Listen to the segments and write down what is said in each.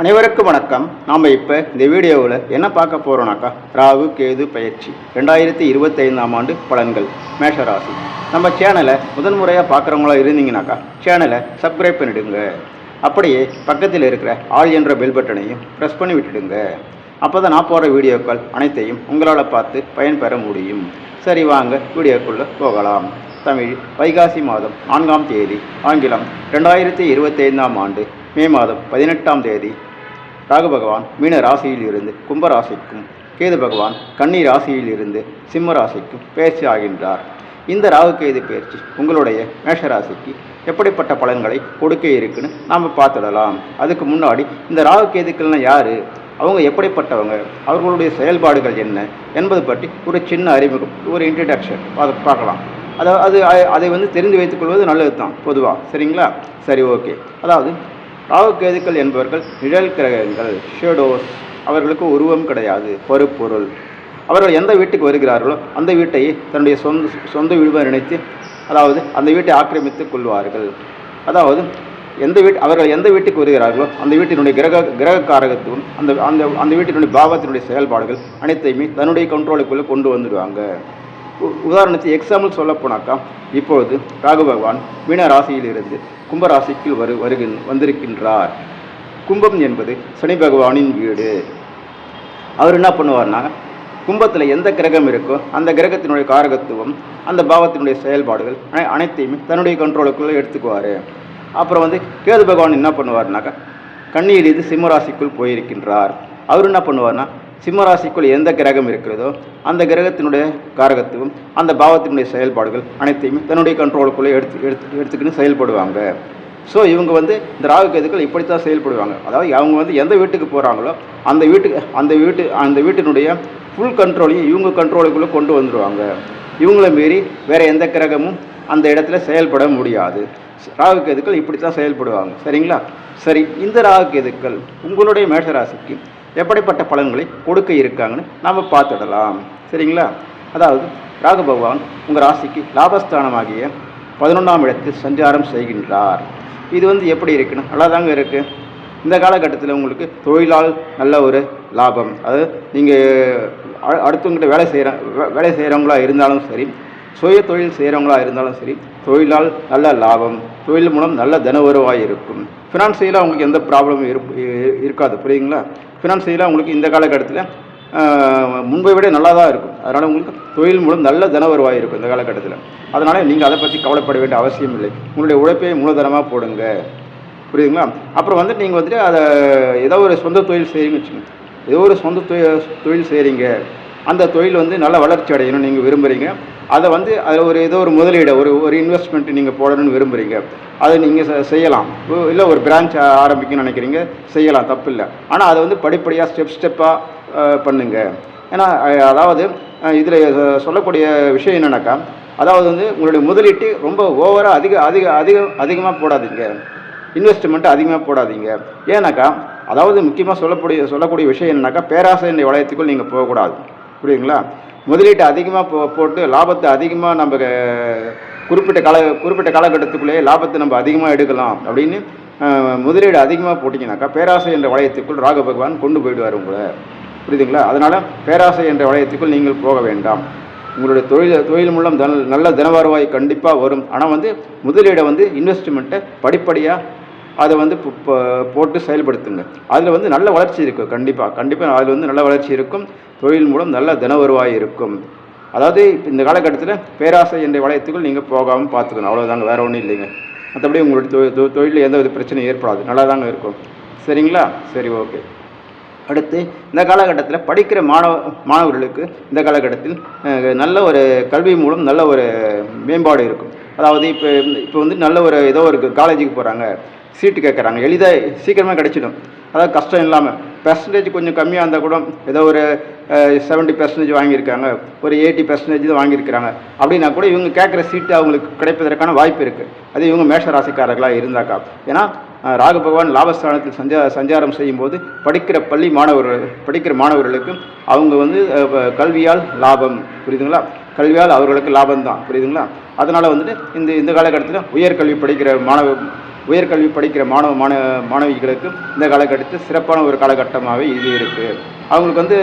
அனைவருக்கும் வணக்கம். நாம் இப்போ இந்த வீடியோவில் என்ன பார்க்க போகிறோம்னாக்கா ராகு கேது பயிற்சி. ரெண்டாயிரத்தி இருபத்தைந்தாம் ஆண்டு பலன்கள் மேஷராசி நம்ம சேனலை முதன்முறையாக பார்க்குறவங்களா இருந்தீங்கனாக்கா சேனலை சப்ஸ்கிரைப் பண்ணிடுங்க. அப்படியே பக்கத்தில் இருக்கிற ஆல் என்ற பெல் பட்டனையும் ப்ரெஸ் பண்ணி விட்டுடுங்க. அப்போ தான் நான் போகிற வீடியோக்கள் அனைத்தையும் உங்களால் பார்த்து பயன்பெற முடியும். சரி வாங்க வீடியோக்குள்ளே போகலாம். தமிழ் வைகாசி மாதம் நான்காம் தேதி ஆங்கிலம் ரெண்டாயிரத்தி இருபத்தைந்தாம் ஆண்டு மே மாதம் பதினெட்டாம் தேதி ராகு பகவான் மீன ராசியில் இருந்து கும்ப ராசிக்கும் கேது பகவான் கன்னி ராசியில் இருந்து சிம்ம ராசிக்கும் பயிற்சி ஆகின்றார். இந்த ராகு கேது பயிற்சி உங்களுடைய மேஷராசிக்கு எப்படிப்பட்ட பலன்களை கொடுக்க இருக்குன்னு நாம் பார்த்துடலாம். அதுக்கு முன்னாடி இந்த ராகு கேதுக்கள்னா யார்? அவங்க எப்படிப்பட்டவங்க? அவர்களுடைய செயல்பாடுகள் என்ன? என்பது பற்றி ஒரு சின்ன அறிமுகம் ஒரு இன்ட்ரடக்ஷன் அதை பார்க்கலாம். அதாவது அது அதை வந்து தெரிந்து வைத்துக்கொள்வது நல்லது தான் பொதுவாக சரிங்களா? சரி ஓகே. அதாவது ராகுகேதுக்கள் என்பவர்கள் நிழல் கிரகங்கள் ஷேடோஸ் அவர்களுக்கு உருவம் கிடையாது பருப்பொருள். அவர்கள் எந்த வீட்டுக்கு வருகிறார்களோ அந்த வீட்டையே தன்னுடைய சொந்த சொந்த வீடுமாக நினைத்து அதாவது அந்த வீட்டை ஆக்கிரமித்துக் கொள்வார்கள். அதாவது எந்த வீட்டு அவர்கள் எந்த வீட்டுக்கு வருகிறார்களோ அந்த வீட்டினுடைய கிரக கிரக காரகத்துவம் அந்த அந்த அந்த வீட்டினுடைய பாவத்தினுடைய செயல்பாடுகள் அனைத்தையுமே தன்னுடைய கண்ட்ரோலுக்குள்ளே கொண்டு வந்துடுவாங்க. உதாரணத்துக்கு எக்ஸாம்பிள் சொல்ல போனாக்கா இப்பொழுது ராகு பகவான் மீன ராசியிலிருந்து கும்பராசிக்குள் வரு வருகின் வந்திருக்கின்றார். கும்பம் என்பது சனி பகவானின் வீடு. அவர் என்ன பண்ணுவார்னா கும்பத்தில் எந்த கிரகம் இருக்கோ அந்த கிரகத்தினுடைய காரகத்துவம் அந்த பாவத்தினுடைய செயல்பாடுகள் அனை- அனைத்தையுமே தன்னுடைய கண்ட்ரோலுக்குள்ளே எடுத்துக்குவார். அப்புறம் வந்து கேது பகவான் என்ன பண்ணுவார்னாக்கா கண்ணியிலிருந்து சிம்மராசிக்குள் போயிருக்கின்றார். அவர் என்ன பண்ணுவார்னா சிம்மராசிக்குள் எந்த கிரகம் இருக்கிறதோ அந்த கிரகத்தினுடைய காரகத்துவம் அந்த பாவத்தினுடைய செயல்பாடுகள் அனைத்தையுமே தன்னுடைய கண்ட்ரோலுக்குள்ளே எடுத்து எடுத்து எடுத்துக்கின்னு செயல்படுவாங்க. ஸோ இவங்க வந்து இந்த ராகு கேதுக்கள் இப்படித்தான் செயல்படுவாங்க. அதாவது அவங்க வந்து எந்த வீட்டுக்கு போகிறாங்களோ அந்த வீட்டுக்கு அந்த வீட்டு அந்த வீட்டினுடைய ஃபுல் கண்ட்ரோலையும் இவங்க கண்ட்ரோலுக்குள்ளே கொண்டு வந்துடுவாங்க இவங்கள மீறி வேறு எந்த கிரகமும் அந்த இடத்துல செயல்பட முடியாது. ராகு கேதுக்கள் இப்படி தான் செயல்படுவாங்க. சரிங்களா? சரி இந்த ராகு கேதுக்கள் உங்களுடைய மேஷராசிக்கு எப்படிப்பட்ட பலன்களை கொடுக்க இருக்காங்கன்னு நாம் பார்த்துடலாம். சரிங்களா? அதாவது ராகு பகவான் உங்கள் ராசிக்கு லாபஸ்தானமாகிய பதினொன்றாம் இடத்தில் சஞ்சாரம் செய்கின்றார். இது வந்து எப்படி இருக்குன்னு? நல்லா தாங்க இருக்குது இந்த காலகட்டத்தில் உங்களுக்கு தொழிலால் நல்ல ஒரு லாபம். அதாவது நீங்கள் அடுத்தவங்ககிட்ட வேலை செய்கிற வேலை செய்கிறவங்களா இருந்தாலும் சரி சுய தொழில் செய்கிறவங்களா இருந்தாலும் சரி தொழிலால் நல்ல லாபம் தொழில் மூலம் நல்ல தன வருவாய் இருக்கும். ஃபினான்சியலாக உங்களுக்கு எந்த ப்ராப்ளமும் இருக்காது புரியுங்களா ஃபினான்சியலாக உங்களுக்கு இந்த காலகட்டத்தில் முன்பை விட நல்லா தான் இருக்கும். அதனால் உங்களுக்கு தொழில் மூலம் நல்ல தன வருவாய் இருக்கும் இந்த காலகட்டத்தில். அதனால் நீங்கள் அதை பற்றி கவலைப்பட வேண்டிய அவசியம் இல்லை. உங்களுடைய உழைப்பை மூலதனமாக போடுங்க. புரியுதுங்களா? அப்புறம் வந்துட்டு நீங்கள் வந்துட்டு அதை ஏதோ ஒரு சொந்த தொழில் செய்கிறீங்கன்னு வச்சுக்கோங்க. ஏதோ ஒரு சொந்த தொழில் தொழில் செய்கிறீங்க அந்த தொழில் வந்து நல்ல வளர்ச்சி அடையணும் நீங்கள் விரும்புகிறீங்க அதை வந்து அதில் ஒரு ஏதோ ஒரு முதலீடு ஒரு ஒரு இன்வெஸ்ட்மெண்ட் நீங்கள் போடணும்னு விரும்புகிறீங்க அதை நீங்கள் செய்யலாம். இல்லை ஒரு பிரான்ச் ஆரம்பிக்கணும்னு நினைக்கிறீங்க செய்யலாம் தப்பு இல்லை. ஆனால் அதை வந்து படிப்படியாக ஸ்டெப் ஸ்டெப்பாக பண்ணுங்க. ஏன்னா அதாவது இதில் சொல்லக்கூடிய விஷயம் என்னென்னாக்கா அதாவது வந்து உங்களுடைய முதலீட்டு ரொம்ப ஓவராக அதிக அதிக அதிக அதிகமாக போடாதீங்க. இன்வெஸ்ட்மெண்ட் அதிகமாக போடாதீங்க. ஏன்னாக்கா அதாவது முக்கியமாக சொல்லக்கூடிய சொல்லக்கூடிய விஷயம் என்னன்னாக்கா பேராசையினுடைய வளையத்துக்குள் நீங்கள் போகக்கூடாது. புரியுதுங்களா? முதலீட்டை அதிகமாக போ போட்டு லாபத்தை அதிகமாக நம்ம குறிப்பிட்ட கால குறிப்பிட்ட காலகட்டத்துக்குள்ளேயே லாபத்தை நம்ம அதிகமாக எடுக்கலாம் அப்படின்னு முதலீடு அதிகமாக போட்டிங்கனாக்கா பேராசை என்ற வளையத்துக்குள் ராக பகவான் கொண்டு போயிடுவார் உங்களை. புரியுதுங்களா? அதனால் பேராசை என்ற வளையத்துக்குள் நீங்கள் போக வேண்டாம். உங்களுடைய தொழில் தொழில் மூலம் தன நல்ல தன வருவாய் கண்டிப்பாக வரும். ஆனால் வந்து முதலீடை வந்து இன்வெஸ்ட்மெண்ட்டை படிப்படியாக அதை வந்து போட்டு செயல்படுத்துங்க. அதில் வந்து நல்ல வளர்ச்சி இருக்கும் கண்டிப்பாக கண்டிப்பாக அதில் வந்து நல்ல வளர்ச்சி இருக்கும். தொழில் மூலம் நல்ல தின வருவாய் இருக்கும். அதாவது இப்போ இந்த காலகட்டத்தில் பேராசை என்ற வளையத்துக்குள் நீங்கள் போகாமல் பார்த்துக்கணும் அவ்வளோதாங்க வேறு ஒன்றும் இல்லைங்க. மற்றபடி உங்களுடைய தொ- தொ- தொழிலில் எந்த வித பிரச்சனையும் ஏற்படாது. நல்லா தாங்க இருக்கும். சரிங்களா? சரி ஓகே. அடுத்து இந்த காலகட்டத்தில் படிக்கிற மாணவ மாணவர்களுக்கு இந்த காலகட்டத்தில் நல்ல ஒரு கல்வி மூலம் நல்ல ஒரு மேம்பாடு இருக்கும். அதாவது இப்போ இப்போ வந்து நல்ல ஒரு ஏதோ ஒரு காலேஜுக்கு போகிறாங்க சீட்டு கேட்குறாங்க. எளிதாக சீக்கிரமாக கிடச்சிடும். அதாவது கஷ்டம் இல்லாமல் பெர்சன்டேஜ் கொஞ்சம் கம்மியாக இருந்தால் கூட ஏதோ ஒரு செவன்ட்டி பெர்சன்டேஜ் வாங்கியிருக்காங்க. ஒரு எயிட்டி பெர்சன்டேஜ் தான் வாங்கியிருக்கிறாங்க. அப்படின்னா கூட இவங்க கேட்குற சீட்டு அவங்களுக்கு கிடைப்பதற்கான வாய்ப்பு இருக்குது அது இவங்க மேஷராசிக்காரர்களாக இருந்தாக்கா. ஏன்னா ராகு பகவான் லாபஸ்தானத்தில் சஞ்சா சஞ்சாரம் செய்யும்போது படிக்கிற பள்ளி மாணவர்கள் படிக்கிற மாணவர்களுக்கு அவங்க வந்து கல்வியால் லாபம். புரியுதுங்களா? கல்வியால் அவர்களுக்கு லாபம் தான் புரியுதுங்களா? அதனால் வந்துட்டு இந்த இந்த காலகட்டத்தில் உயர்கல்வி படிக்கிற மாணவ உயர்கல்வி படிக்கிற மாணவ மாணவ மாணவிகளுக்கு இந்த காலகட்டத்தில் சிறப்பான ஒரு காலகட்டமாகவே இது இருக்குது அவங்களுக்கு வந்து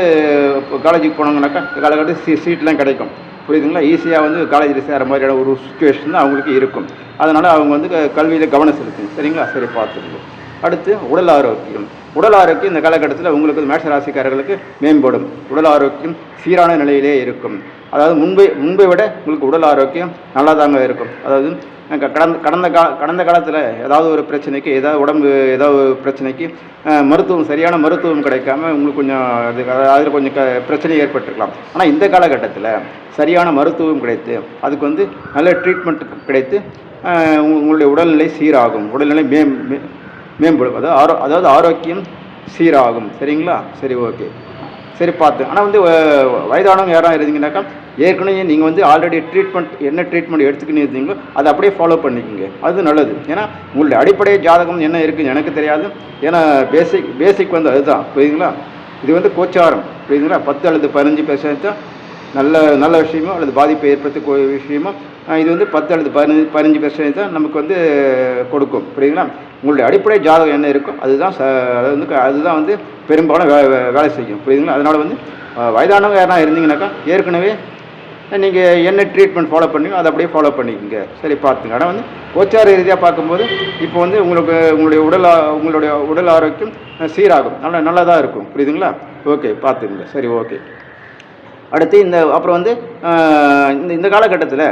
இப்போ காலேஜுக்கு போனாங்கனாக்கா காலகட்டத்தில் சீ சீட்லாம் கிடைக்கும். புரியுதுங்களா? ஈஸியாக வந்து காலேஜில் சேர மாதிரியான ஒரு சுச்சுவேஷன் தான் அவங்களுக்கு இருக்கும். அதனால் அவங்க வந்து கல்வியில் கவனம் செலுத்தும் சரிங்களா? சரி பார்த்துக்கணும் அடுத்து உடல் ஆரோக்கியம். உடல் ஆரோக்கியம் இந்த காலகட்டத்தில் உங்களுக்கு மேஷ ராசிக்காரர்களுக்கு மேம்படும். உடல் ஆரோக்கியம் சீரான நிலையிலே இருக்கும். அதாவது முன்பை முன்பை விட உங்களுக்கு உடல் ஆரோக்கியம் நல்லா தாங்க இருக்கும். அதாவது கடந்த கடந்த கா கடந்த காலத்தில் ஏதாவது ஒரு பிரச்சனைக்கு ஏதாவது உடம்பு ஏதாவது ஒரு பிரச்சனைக்கு மருத்துவம் சரியான மருத்துவம் கிடைக்காம உங்களுக்கு கொஞ்சம் அது அதில் கொஞ்சம் க பிரச்சனை ஏற்பட்டிருக்கலாம். ஆனால் இந்த காலகட்டத்தில் சரியான மருத்துவம் கிடைத்து அதுக்கு வந்து நல்ல ட்ரீட்மெண்ட் கிடைத்து உங்களுடைய உடல்நிலை சீராகும். உடல்நிலை மேம் மே- மேம்படும். அதாவது ஆரோ அதாவது ஆரோக்கியம் சீராகும். சரிங்களா? சரி ஓகே சரி பார்த்து ஆனால் வந்து வ- வயதானவங்க யாராக இருந்தீங்கன்னாக்கா ஏற்கனவே நீங்கள் வந்து ஆல்ரெடி ட்ரீட்மெண்ட் என்ன ட்ரீட்மெண்ட் எடுத்துக்கின்னு இருந்தீங்களோ அதை அப்படியே ஃபாலோ பண்ணிக்கோங்க. அது நல்லது. ஏன்னா உங்களுடைய அடிப்படை ஜாதகம் என்ன இருக்குன்னு எனக்கு தெரியாது. ஏன்னா பேசிக் பேசிக் வந்து அதுதான். புரியுதுங்களா? இது வந்து கோச்சாரம். புரியுதுங்களா? பத்து அல்லது பதினஞ்சு பெர்சன்ட் தான் நல்ல நல்ல விஷயமோ அல்லது பாதிப்பை ஏற்படுத்தக்கூடிய விஷயமோ இது வந்து பத்து அல்லது பதினஞ்சு பதினஞ்சு பெர்சன்டேஜ் தான் நமக்கு வந்து கொடுக்கும். புரியுதுங்களா? உங்களுடைய அடிப்படை ஜாதகம் என்ன இருக்கோ அதுதான் ச அது வந்து அதுதான் வந்து பெரும்பாலும் வே வேலை செய்யும். புரியுதுங்களா? அதனால் வந்து வயதானவங்க யாரா இருந்தீங்கன்னாக்கா ஏற்கனவே நீங்கள் என்ன ட்ரீட்மெண்ட் ஃபாலோ பண்ணீங்களோ அதை அப்படியே ஃபாலோ பண்ணிக்கோங்க. சரி பார்த்துங்க. ஆனால் வந்து கோச்சார ரீதியாக பார்க்கும்போது இப்போ வந்து உங்களுக்கு உங்களுடைய உடல் உங்களுடைய உடல் ஆரோக்கியம் சீராகும். நல்லா நல்லா தான் இருக்கும். புரியுதுங்களா? ஓகே பார்த்துங்க சரி ஓகே. அடுத்து இந்த அப்புறம் வந்து இந்த இந்த காலகட்டத்தில்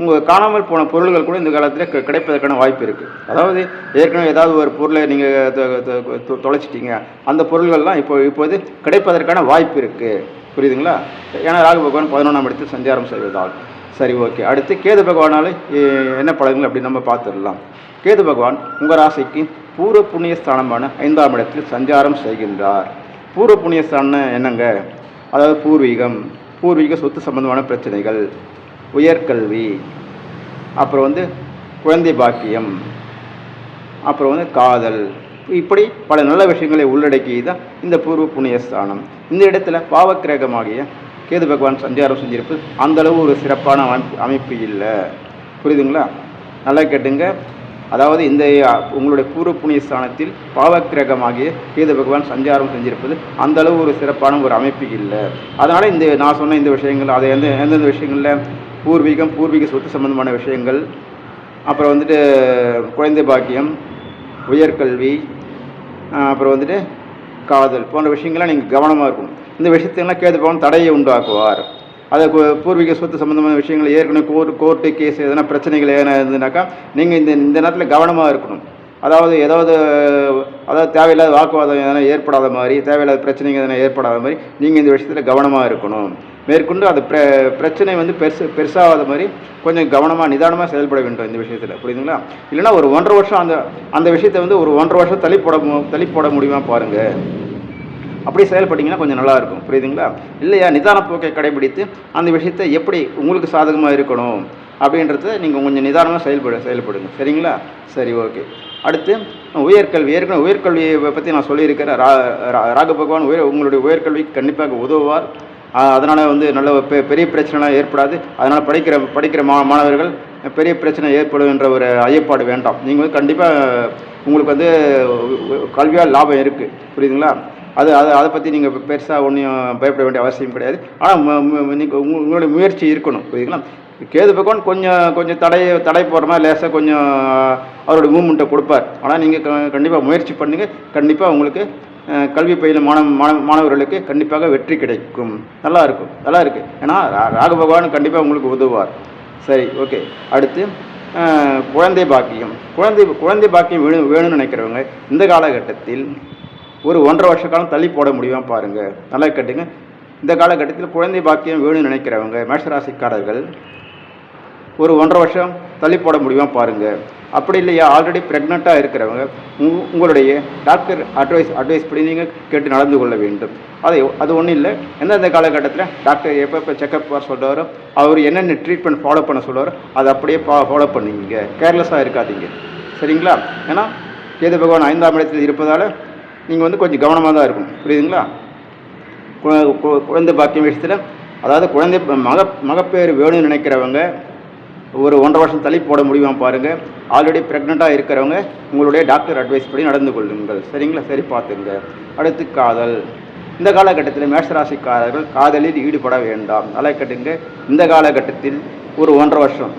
உங்கள் காணாமல் போன பொருள்கள் கூட இந்த காலத்தில் கிடைப்பதற்கான வாய்ப்பு இருக்குது அதாவது ஏற்கனவே ஏதாவது ஒரு பொருளை நீங்கள் தொலைச்சிட்டீங்க. அந்த பொருள்கள்லாம் இப்போ இப்போது கிடைப்பதற்கான வாய்ப்பு இருக்குது புரியுதுங்களா? ஏன்னா ராகு பகவான் பதினொன்றாம் இடத்தில் சஞ்சாரம் செய்வதால். சரி ஓகே. அடுத்து கேது பகவானால் என்ன பலன்கள் அப்படின்னு நம்ம பார்த்துடலாம். கேது பகவான் உங்கள் ராசிக்கு பூர்வ புண்ணிய ஸ்தானமான ஐந்தாம் இடத்தில் சஞ்சாரம் செய்கின்றார். பூர்வ புண்ணிய ஸ்தானம் என்னங்க? அதாவது பூர்வீகம். பூர்வீக சொத்து சம்பந்தமான பிரச்சனைகள் உயர்கல்வி அப்புறம் வந்து குழந்தை பாக்கியம் அப்புறம் வந்து காதல் இப்படி பல நல்ல விஷயங்களை உள்ளடக்கி தான் இந்த பூர்வ புண்ணிய ஸ்தானம். இந்த இடத்துல பாவக்கிரகமாகிய கேது பகவான் சஞ்சாரம் செஞ்சிருப்பது அந்தளவு ஒரு சிறப்பான அமைப்பு அமைப்பு இல்லை. புரியுதுங்களா? நல்லா கேட்டுங்க. அதாவது இந்த உங்களுடைய பூர்வ புண்ணிய ஸ்தானத்தில் பாவக்கிரகமாகிய கேது பகவான் சஞ்சாரம் செஞ்சிருப்பது அந்த அளவு ஒரு சிறப்பான ஒரு அமைப்பு இல்லை. அதனால் இந்த நான் சொன்ன இந்த விஷயங்கள் அதை எந்த எந்தெந்த விஷயங்களில் பூர்வீகம் பூர்வீக சொத்து சம்பந்தமான விஷயங்கள் அப்புறம் வந்துட்டு குழந்தை பாக்கியம் உயர்கல்வி அப்புறம் வந்துட்டு காதல் போன்ற விஷயங்கள்லாம் நீங்கள் கவனமாக இருக்கணும். இந்த விஷயத்தெல்லாம் கேது பகவான் தடையை உண்டாக்குவார். அதை பூர்வீக சொத்து சம்பந்தமான விஷயங்கள் ஏற்கனவே கோர்ட் கோர்ட்டு கேஸ் எதனா பிரச்சனைகள் எதனா இருந்ததுனாக்கா நீங்கள் இந்த இந்த நேரத்தில் கவனமாக இருக்கணும். அதாவது ஏதாவது அதாவது தேவையில்லாத வாக்குவாதம் எதனா ஏற்படாத மாதிரி தேவையில்லாத பிரச்சனைகள் எதனா ஏற்படாத மாதிரி நீங்கள் இந்த விஷயத்தில் கவனமாக இருக்கணும். மேற்கொண்டு அது பிர பிரச்சனை வந்து பெருசு பெருசாகாத மாதிரி கொஞ்சம் கவனமாக நிதானமாக செயல்பட வேண்டும் இந்த விஷயத்தில். புரியுதுங்களா? இல்லைன்னா ஒரு ஒன்றரை வருஷம் அந்த அந்த விஷயத்தை வந்து ஒரு ஒன்றரை வருஷம் தள்ளி போட மு- தள்ளி போட முடியுமா பாருங்கள் அப்படி செயல்பட்டீங்கன்னா கொஞ்சம் நல்லாயிருக்கும். புரியுதுங்களா? இல்லையா? நிதான போக்கை கடைபிடித்து அந்த விஷயத்தை எப்படி உங்களுக்கு சாதகமாக இருக்கணும் அப்படின்றத நீங்கள் கொஞ்சம் நிதானமாக செயல்பட செயல்படுங்க. சரிங்களா? சரி ஓகே. அடுத்து உயர்கல்வி. ஏற்கனவே உயர்கல்வியை பற்றி நான் சொல்லியிருக்கிறேன். ரா ரா- ராக பகவான் உயர் உங்களுடைய உயர்கல்விக்கு கண்டிப்பாக உதவுவார். அதனால் வந்து நல்ல பெ- பெரிய பிரச்சனைலாம் ஏற்படாது. அதனால் படிக்கிற படிக்கிற மா மாணவர்கள் பெரிய பிரச்சனை ஏற்படும் என்ற ஒரு ஐயப்பாடு வேண்டாம். நீங்கள் வந்து கண்டிப்பாக உங்களுக்கு வந்து கல்வியால் லாபம் இருக்குது புரியுதுங்களா? அது அது அதை பற்றி நீங்கள் பெருசாக ஒன்றும் பயப்பட வேண்டிய அவசியம் கிடையாது. ஆனால் நீங்கள் உங்களுடைய முயற்சி இருக்கணும் புரியுதுங்களா? கேது பகவான் கொஞ்சம் கொஞ்சம் தடை தடை போடுற மாதிரி லேசாக கொஞ்சம் அவரோட மூமெண்ட்டை கொடுப்பார். ஆனால் நீங்கள் கண்டிப்பாக முயற்சி பண்ணுங்கள் கண்டிப்பாக உங்களுக்கு கல்வி பயிலும் மாணவ மாணவ மாணவர்களுக்கு கண்டிப்பாக வெற்றி கிடைக்கும். நல்லா இருக்கும் நல்லா இருக்குது ஏன்னா ராகு பகவான் கண்டிப்பாக உங்களுக்கு உதவுவார். சரி ஓகே. அடுத்து குழந்தை பாக்கியம். குழந்தை குழந்தை பாக்கியம் வேணும் வேணும்னு நினைக்கிறவங்க இந்த காலகட்டத்தில் ஒரு ஒன்றரை வருஷ காலம் தள்ளி போட முடியுமா பாருங்க. நல்லா கேட்டுங்க. இந்த காலகட்டத்தில் குழந்தை பாக்கியம் வேணும்னு நினைக்கிறவங்க மேஷராசிக்காரர்கள் ஒரு ஒன்றரை வருஷம் தள்ளி போட முடியுமா பாருங்க. அப்படி இல்லையா? ஆல்ரெடி ப்ரெக்னெண்ட்டாக இருக்கிறவங்க உங்களுடைய டாக்டர் அட்வைஸ் அட்வைஸ் படி நீங்கள் கேட்டு நடந்து கொள்ள வேண்டும். அது அது ஒன்றும் இல்லை. எந்தெந்த காலகட்டத்தில் டாக்டர் எப்போ எப்போ செக்கப் சொல்கிறாரோ அவர் என்னென்ன ட்ரீட்மெண்ட் ஃபாலோ பண்ண சொல்கிறாரோ அதை அப்படியே பா ஃபாலோ பண்ணிங்க. கேர்லெஸ்ஸாக இருக்காதீங்க. சரிங்களா? ஏன்னா கேது பகவான் ஐந்தாம் இடத்தில் இருப்பதால் நீங்கள் வந்து கொஞ்சம் கவனமாக தான் இருக்கணும். புரியுதுங்களா? குழந்தை பாக்கியம் விஷயத்தில் அதாவது குழந்தை மக மகப்பேறு வேணும்னு நினைக்கிறவங்க ஒரு ஒன்றரை வருஷம் தள்ளி போட முடியுமா பாருங்கள் ஆல்ரெடி ப்ரெக்னெண்ட்டாக இருக்கிறவங்க உங்களுடைய டாக்டர் அட்வைஸ் படி நடந்து கொள்ளுங்கள். சரிங்களா? சரி பார்த்துங்க. அடுத்து காதல். இந்த காலகட்டத்தில் மேஷராசிக்காரர்கள் காதலில் ஈடுபட வேண்டாம். நல்லா கேட்டுங்க. இந்த காலகட்டத்தில் ஒரு ஒன்றரை வருஷம்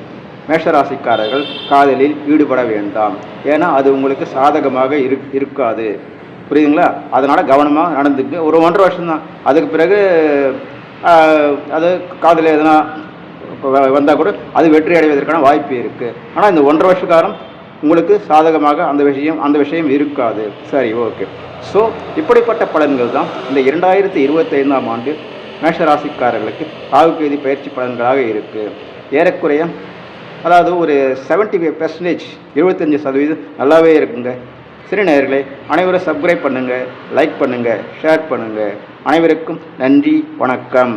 மேஷராசிக்காரர்கள் காதலில் ஈடுபட வேண்டாம். ஏன்னா அது உங்களுக்கு சாதகமாக இருக்காது. புரியுதுங்களா? அதனால் கவனமாக நடந்துக்கு ஒரு ஒன்றரை வருஷம் தான் அதுக்கு பிறகு அது காதல் எதனா வந்தால் கூட அது வெற்றி அடைவதற்கான வாய்ப்பு இருக்குது ஆனால் இந்த ஒன்றரை வருஷ காலம் உங்களுக்கு சாதகமாக அந்த விஷயம் அந்த விஷயம் இருக்காது. சரி ஓகே. ஸோ இப்படிப்பட்ட பலன்கள் தான் இந்த இரண்டாயிரத்தி இருபத்தைந்தாம் ஆண்டு மேஷராசிக்காரர்களுக்கு ராகுகேதி பயிற்சி பலன்களாக இருக்குது ஏறக்குறைய அதாவது ஒரு 75% ஃபைவ் பெர்சன்டேஜ் எழுபத்தஞ்சி சதவீதம் நல்லாவே இருக்குங்க. சிறு நேயர்களே அனைவரும் சப்ஸ்கிரைப் பண்ணுங்கள் லைக் பண்ணுங்கள் ஷேர் பண்ணுங்கள் அனைவருக்கும் நன்றி வணக்கம்.